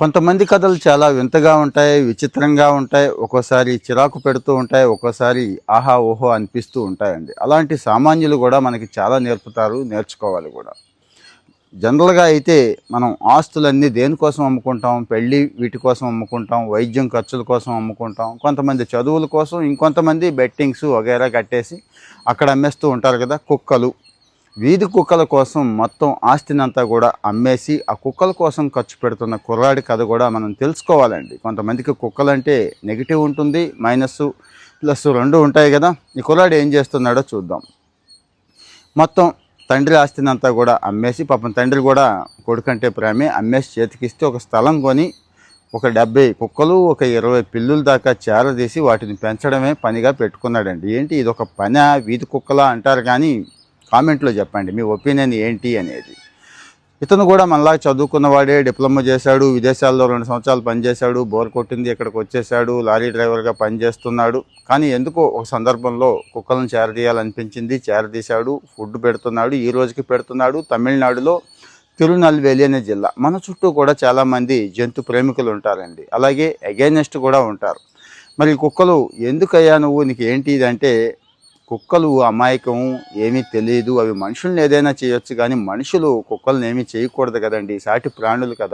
కొంతమంది కథలు చాలా వింతగా ఉంటాయి విచిత్రంగా ఉంటాయి ఒక్కోసారి చిరాకు పెడుతూ ఉంటాయి ఒక్కోసారి ఆహా ఓహో అనిపిస్తూ ఉంటాయండి. అలాంటి సామాన్యులు కూడా మనకి చాలా నేర్పుతారు నేర్చుకోవాలి కూడా. జనరల్గా అయితే మనం ఆస్తులన్నీ దేనికోసం అమ్ముకుంటాం? పెళ్ళి వీటి కోసం అమ్ముకుంటాం వైద్యం ఖర్చుల కోసం అమ్ముకుంటాం కొంతమంది చదువుల కోసం ఇంకొంతమంది బెట్టింగ్స్ వగైరా కట్టేసి అక్కడ అమ్మేస్తూ ఉంటారు కదా కుక్కలు. వీధి కుక్కల కోసం మొత్తం ఆస్తినంతా కూడా అమ్మేసి ఆ కుక్కల కోసం ఖర్చు పెడుతున్న కుర్రాడి కథ కూడా మనం తెలుసుకోవాలండి. కొంతమందికి కుక్కలంటే నెగిటివ్ ఉంటుంది మైనస్ ప్లస్ రెండు ఉంటాయి కదా. ఈ కుర్రాడు ఏం చేస్తున్నాడో చూద్దాం. మొత్తం తండ్రి ఆస్తిని అంతా కూడా అమ్మేసి పాపం తండ్రి కూడా కొడుకంటే ప్రేమే అమ్మేసి చేతికిస్తే ఒక స్థలం కొని ఒక డెబ్బై కుక్కలు ఒక ఇరవై పిల్లుల దాకా చేరదీసి వాటిని పెంచడమే పనిగా పెట్టుకున్నాడండి. ఏంటి? ఇది ఒక పని? వీధి కుక్కలా అంటారు కానీ కామెంట్లో చెప్పండి మీ ఒపీనియన్ ఏంటి అనేది. ఇతను కూడా మనలా చదువుకున్నవాడే డిప్లొమా చేశాడు విదేశాల్లో రెండు సంవత్సరాలు పనిచేశాడు బోర్ కొట్టింది ఇక్కడికి వచ్చేసాడు లారీ డ్రైవర్గా పనిచేస్తున్నాడు. కానీ ఎందుకో ఒక సందర్భంలో కుక్కలను చేరదీయాలనిపించింది చేరదీశాడు ఫుడ్ పెడుతున్నాడు ఈ రోజుకి పెడుతున్నాడు తమిళనాడులో తిరునల్వేలి అనే జిల్లా. మన చుట్టూ కూడా చాలామంది జంతు ప్రేమికులు ఉంటారండి. అలాగే అగైనెస్ట్ కూడా ఉంటారు. మరి కుక్కలు ఎందుకయ్యా నువ్వు? నీకు ఏంటి ఇదంటే కుక్కలు అమాయకం ఏమీ తెలియదు అవి మనుషుల్ని ఏదైనా చేయొచ్చు కానీ మనుషులు కుక్కల్ని ఏమీ చేయకూడదు కదండి. సాటి ప్రాణులు కదా.